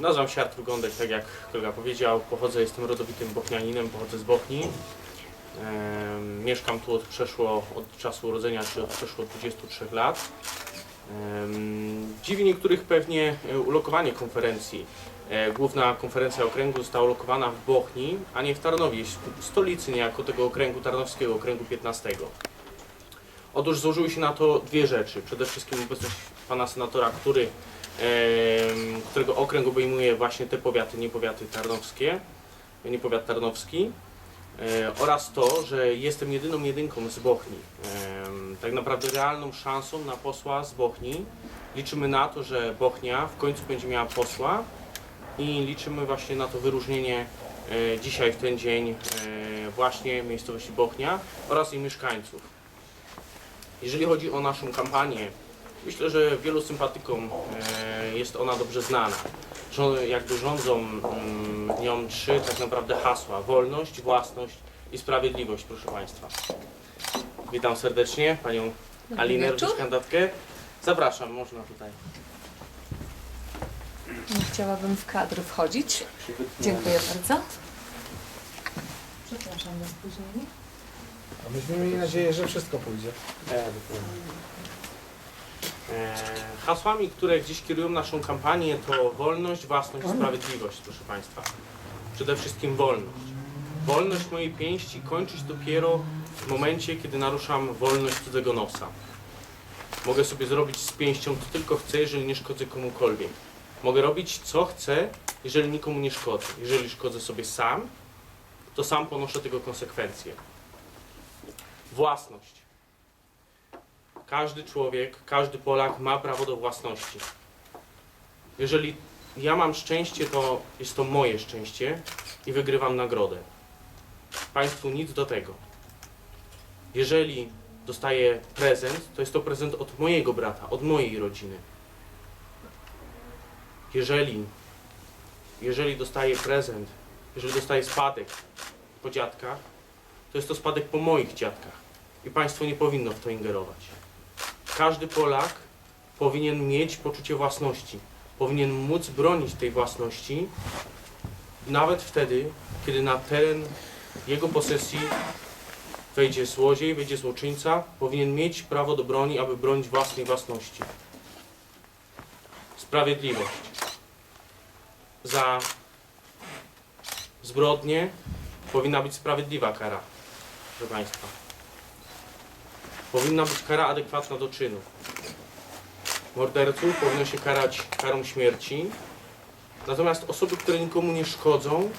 Nazywam się Artur Gądek, tak jak kolega powiedział. Pochodzę, jestem rodowitym bochnianinem, pochodzę z Bochni. Em, Mieszkam tu od przeszło, od czasu urodzenia, czy od przeszło 23 lat. Em, Dziwi niektórych pewnie e, ulokowanie konferencji. E, Główna konferencja okręgu została ulokowana w Bochni, a nie w Tarnowie, stolicy niejako tego okręgu tarnowskiego, okręgu 15. Otóż złożyły się na to dwie rzeczy. Przede wszystkim obecność pana senatora, który, którego okręg obejmuje właśnie te powiaty, nie powiaty tarnowskie, nie powiat tarnowski. E, oraz to, że jestem jedyną jedynką z Bochni. Tak naprawdę realną szansą na posła z Bochni. Liczymy na to, że Bochnia w końcu będzie miała posła i liczymy właśnie na to wyróżnienie e, dzisiaj w ten dzień e, właśnie miejscowości Bochnia oraz jej mieszkańców. Jeżeli chodzi o naszą kampanię, myślę, że wielu sympatykom e, jest ona dobrze znana. Jakby rządzą mm, nią trzy tak naprawdę hasła. Wolność, własność i sprawiedliwość, proszę Państwa. Witam serdecznie Panią Alinę, kandydatkę. Zapraszam, można tutaj. Nie chciałabym w kadr wchodzić. Dziękuję bardzo. Przepraszam za spóźnienie. A myśmy mieli nadzieję, że wszystko pójdzie. E, E, hasłami, które gdzieś kierują naszą kampanię to wolność, własność, sprawiedliwość, proszę Państwa. Przede wszystkim wolność. Wolność mojej pięści kończyć dopiero w momencie, kiedy naruszam wolność cudzego nosa. Mogę sobie zrobić z pięścią co tylko chcę, jeżeli nie szkodzę komukolwiek. Mogę robić co chcę, jeżeli nikomu nie szkodzę. Jeżeli szkodzę sobie sam, to sam ponoszę tego konsekwencje. Własność. Każdy człowiek, każdy Polak ma prawo do własności. Jeżeli ja mam szczęście, to jest to moje szczęście i wygrywam nagrodę. Państwu nic do tego. Jeżeli dostaję prezent, to jest to prezent od mojego brata, od mojej rodziny. Jeżeli, jeżeli dostaję prezent, jeżeli dostaję spadek po dziadkach, to jest to spadek po moich dziadkach i państwo nie powinno w to ingerować. Każdy Polak powinien mieć poczucie własności, powinien móc bronić tej własności, nawet wtedy, kiedy na teren jego posesji wejdzie złodziej, wejdzie złoczyńca, powinien mieć prawo do broni, aby bronić własnej własności. Sprawiedliwość. Za zbrodnie powinna być sprawiedliwa kara, proszę Państwa. Powinna być kara adekwatna do czynu. Morderców powinno się karać karą śmierci, natomiast osoby, które nikomu nie szkodzą,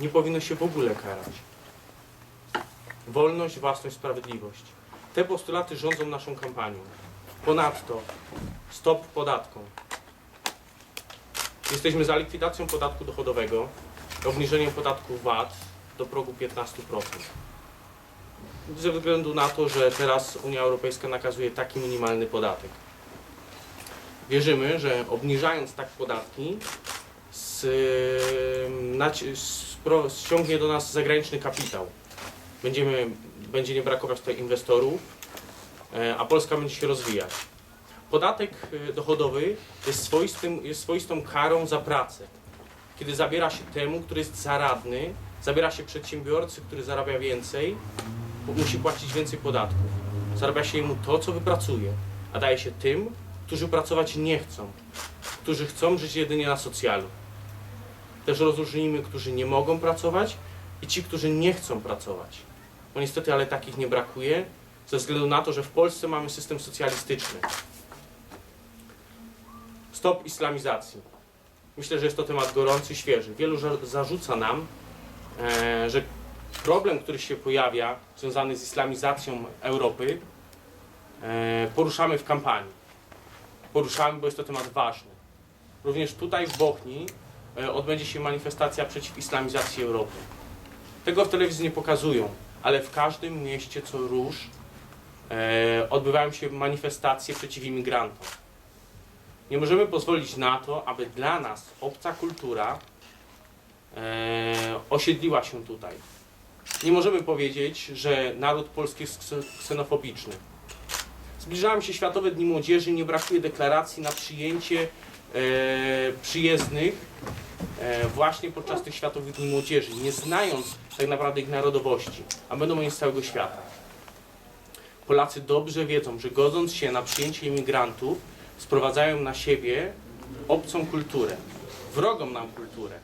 nie powinno się w ogóle karać. Wolność, własność, sprawiedliwość. Te postulaty rządzą naszą kampanią. Ponadto stop podatkom. Jesteśmy za likwidacją podatku dochodowego, obniżeniem podatku VAT do progu 15% ze względu na to, że teraz Unia Europejska nakazuje taki minimalny podatek. Wierzymy, że obniżając tak podatki, z, ściągnie do nas zagraniczny kapitał. Będziemy, będzie nie brakować tutaj inwestorów, e, a Polska będzie się rozwijać. Podatek e, dochodowy jest, swoistym, jest swoistą karą za pracę. Kiedy zabiera się temu, który jest zaradny, zabiera się przedsiębiorcy, który zarabia więcej, musi płacić więcej podatków. Zarabia się mu to, co wypracuje, a daje się tym, którzy pracować nie chcą, którzy chcą żyć jedynie na socjalu. Też rozróżnijmy, którzy nie mogą pracować i ci, którzy nie chcą pracować. Bo niestety, ale takich nie brakuje, ze względu na to, że w Polsce mamy system socjalistyczny. Stop islamizacji. Myślę, że jest to temat gorący, świeży. Wielu zarzuca nam, e, że problem, który się pojawia, związany z islamizacją Europy, e, poruszamy w kampanii. Poruszamy, bo jest to temat ważny. Również tutaj w Bochni e, odbędzie się manifestacja przeciw islamizacji Europy. Tego w telewizji nie pokazują, ale w każdym mieście co róż e, odbywają się manifestacje przeciw imigrantom. Nie możemy pozwolić na to, aby dla nas obca kultura osiedliła się tutaj. Nie możemy powiedzieć, że naród polski jest kse- ksenofobiczny. Zbliżają się Światowe Dni Młodzieży, nie brakuje deklaracji na przyjęcie przyjezdnych e, właśnie podczas tych Światowych Dni Młodzieży, nie znając tak naprawdę ich narodowości, a będą oni z całego świata. Polacy dobrze wiedzą, że godząc się na przyjęcie imigrantów, sprowadzają na siebie obcą kulturę, wrogą nam kulturę.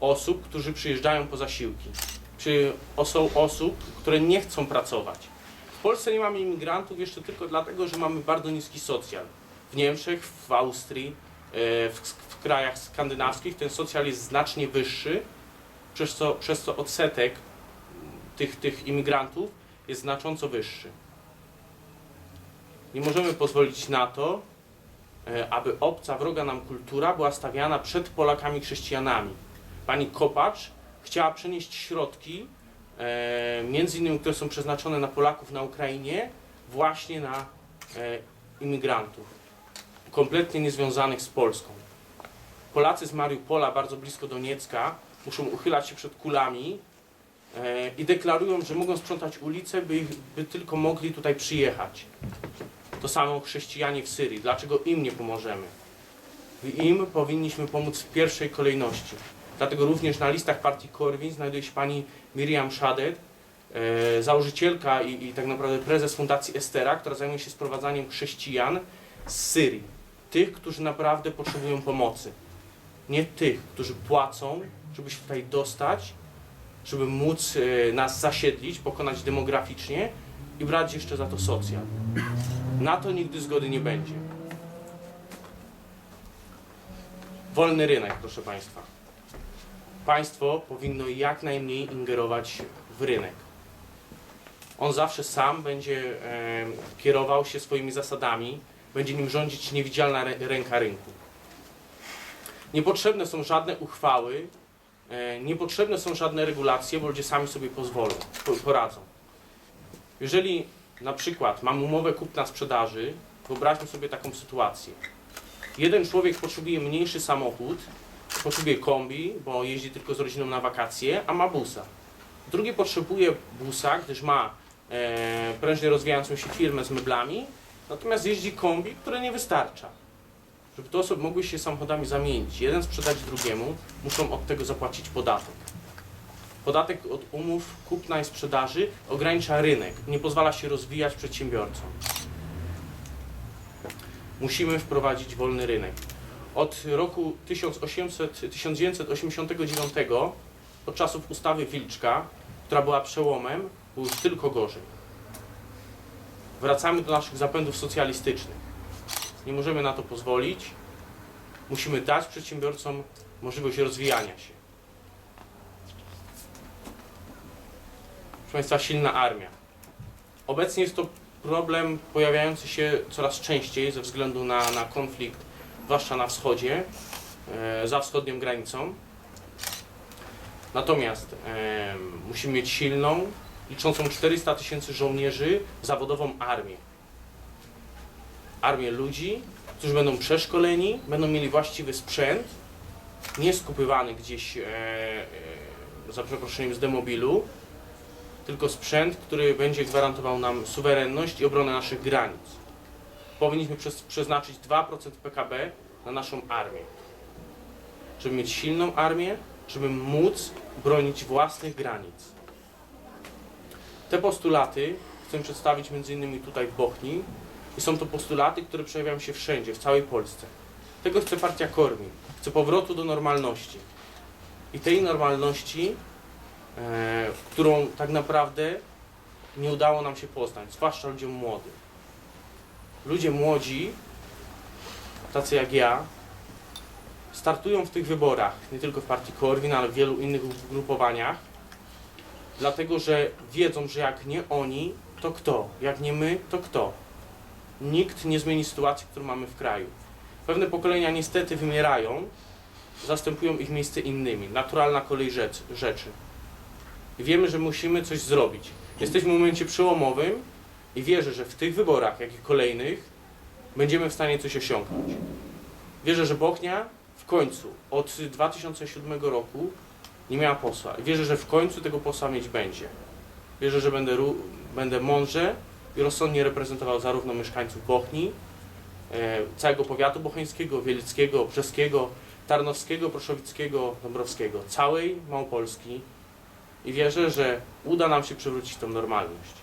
Osób, którzy przyjeżdżają po zasiłki, czy oso- osób, które nie chcą pracować. W Polsce nie mamy imigrantów jeszcze tylko dlatego, że mamy bardzo niski socjal. W Niemczech, w Austrii, e, w, w krajach skandynawskich ten socjal jest znacznie wyższy, przez co, przez co odsetek tych, tych imigrantów jest znacząco wyższy. Nie możemy pozwolić na to, e, aby obca, wroga nam kultura była stawiana przed Polakami chrześcijanami. Pani Kopacz chciała przenieść środki, e, między innymi, które są przeznaczone na Polaków na Ukrainie, właśnie na e, imigrantów, kompletnie niezwiązanych z Polską. Polacy z Mariupola, bardzo blisko Doniecka, muszą uchylać się przed kulami e, i deklarują, że mogą sprzątać ulice, by, by tylko mogli tutaj przyjechać. To samo chrześcijanie w Syrii. Dlaczego im nie pomożemy? Im powinniśmy pomóc w pierwszej kolejności. Dlatego również na listach partii Korwin znajduje się pani Miriam Shadet, e, założycielka i, i tak naprawdę prezes Fundacji Estera, która zajmuje się sprowadzaniem chrześcijan z Syrii. Tych, którzy naprawdę potrzebują pomocy. Nie tych, którzy płacą, żeby się tutaj dostać, żeby móc e, nas zasiedlić, pokonać demograficznie i brać jeszcze za to socjal. Na to nigdy zgody nie będzie. Wolny rynek, proszę Państwa. Państwo powinno jak najmniej ingerować w rynek. On zawsze sam będzie kierował się swoimi zasadami, będzie nim rządzić niewidzialna rę- ręka rynku. Niepotrzebne są żadne uchwały, e, niepotrzebne są żadne regulacje, bo ludzie sami sobie pozwolą, po- poradzą. Jeżeli na przykład mam umowę kupna-sprzedaży, wyobraźmy sobie taką sytuację. Jeden człowiek potrzebuje mniejszy samochód, potrzebuje kombi, bo jeździ tylko z rodziną na wakacje, a ma busa. Drugi potrzebuje busa, gdyż ma e, prężnie rozwijającą się firmę z meblami, natomiast jeździ kombi, które nie wystarcza. Żeby te osoby mogły się samochodami zamienić, jeden sprzedać drugiemu, muszą od tego zapłacić podatek. Podatek od umów kupna i sprzedaży ogranicza rynek, nie pozwala się rozwijać przedsiębiorcom. Musimy wprowadzić wolny rynek. Od roku 1800, 1989, od czasów ustawy Wilczka, która była przełomem, było już tylko gorzej. Wracamy do naszych zapędów socjalistycznych. Nie możemy na to pozwolić. Musimy dać przedsiębiorcom możliwość rozwijania się. Proszę Państwa, silna armia. Obecnie jest to problem pojawiający się coraz częściej ze względu na, na konflikt, zwłaszcza na wschodzie, e, za wschodnią granicą. Natomiast e, musimy mieć silną, liczącą 400 tysięcy żołnierzy, zawodową armię. Armię ludzi, którzy będą przeszkoleni, będą mieli właściwy sprzęt, nie skupywany gdzieś, e, za przeproszeniem, z demobilu, tylko sprzęt, który będzie gwarantował nam suwerenność i obronę naszych granic. Powinniśmy przez, przeznaczyć 2% PKB na naszą armię. Żeby mieć silną armię, żeby móc bronić własnych granic. Te postulaty chcę przedstawić innymi tutaj w Bochni i są to postulaty, które przejawiają się wszędzie, w całej Polsce. Tego chce partia Korwin. Chce powrotu do normalności. I tej normalności e, którą tak naprawdę nie udało nam się poznać, zwłaszcza ludziom młodym. Ludzie młodzi, tacy jak ja, startują w tych wyborach, nie tylko w partii Korwin, ale w wielu innych ugrupowaniach, dlatego że wiedzą, że jak nie oni, to kto? Jak nie my, to kto? Nikt nie zmieni sytuacji, którą mamy w kraju. Pewne pokolenia niestety wymierają, zastępują ich miejsce innymi. Naturalna kolej rzecz, rzeczy. Wiemy, że musimy coś zrobić. Jesteśmy w momencie przełomowym i wierzę, że w tych wyborach, jak i kolejnych, będziemy w stanie coś osiągnąć. Wierzę, że Bochnia w końcu od 2007 roku nie miała posła. I wierzę, że w końcu tego posła mieć będzie. Wierzę, że będę, będę mądrze i rozsądnie reprezentował zarówno mieszkańców Bochni, e, całego powiatu bocheńskiego, wielickiego, brzeskiego, tarnowskiego, proszowickiego, dąbrowskiego, całej Małopolski i wierzę, że uda nam się przywrócić tą normalność.